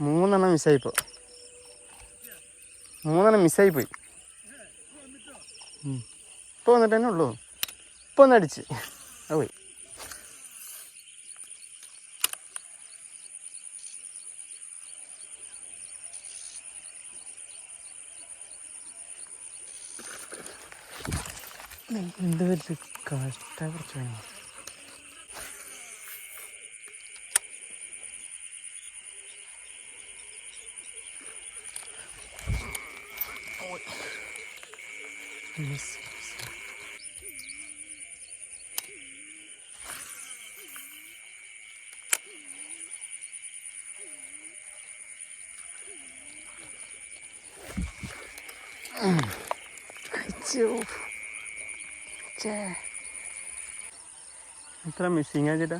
മൂന്നെണ്ണം മിസ്സായിപ്പോ. മൂന്നെണ്ണം മിസ്സായി പോയി ഇപ്പൊ വന്നിട്ട് തന്നെ ഉള്ളൂ. ഇപ്പൊ ഒന്ന് അടിച്ച്. പോയി. എന്ത് വലിയ കഷ്ടപ്പെട്ടോ എത്ര മിസ്സിങ് ആ ചേട്ടാ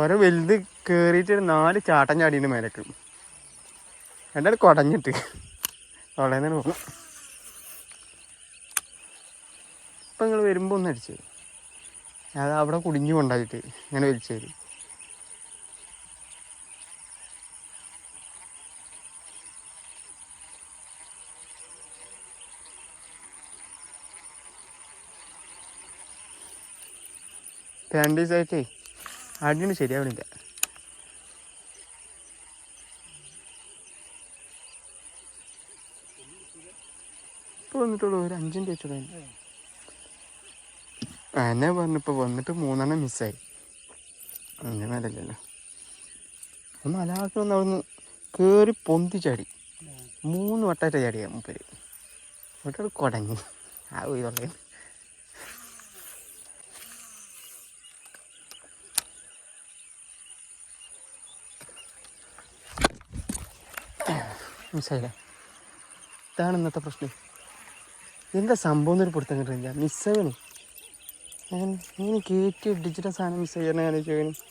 ഓരോ വലുത് കയറിയിട്ട് ഒരു നാല് ചാട്ടം ചാടിയിട്ട് മേലേക്ക്. രണ്ടാൾ കുടഞ്ഞിട്ട്. അവിടെ നിന്ന് പോകണം ഇപ്പം നിങ്ങൾ വരുമ്പോൾ ഒന്ന് അടിച്ചു. അത് അവിടെ കുടിഞ്ഞു കൊണ്ടായിട്ട് ഇങ്ങനെ വലിച്ചു തരും രണ്ട് ദിവസമായിട്ടേ അടിന് ശരിയാവണില്ല. ഇപ്പോൾ വന്നിട്ടുള്ളൂ ഒരു അഞ്ചിന്റെ വെച്ചുള്ളൂ എന്നെ പറഞ്ഞിപ്പോൾ വന്നിട്ട് മൂന്നെണ്ണം മിസ്സായി. അങ്ങനെ മേലല്ലല്ലോ. ഒന്ന് അലാക്കി ഒന്ന് അവിടുന്ന് കയറി പൊന്തി ചാടി. മൂന്ന് വട്ടായിട്ട് ചാടിയാ മൂപ്പര്. എന്നിട്ട് കുടങ്ങി ആ പോയി തുടങ്ങി മിസ്സായില്ലേ ഇതാണ് ഇന്നത്തെ പ്രശ്നം. എന്താ സംഭവം എന്നൊരു പിടുത്തം കിട്ടുന്നില്ല. മിസ്സാകണേ ഞാൻ ഇങ്ങനെ കയറ്റി ഡിജിറ്റൽ സാധനം മിസ്സായി ഞാൻ ചോദിച്ചു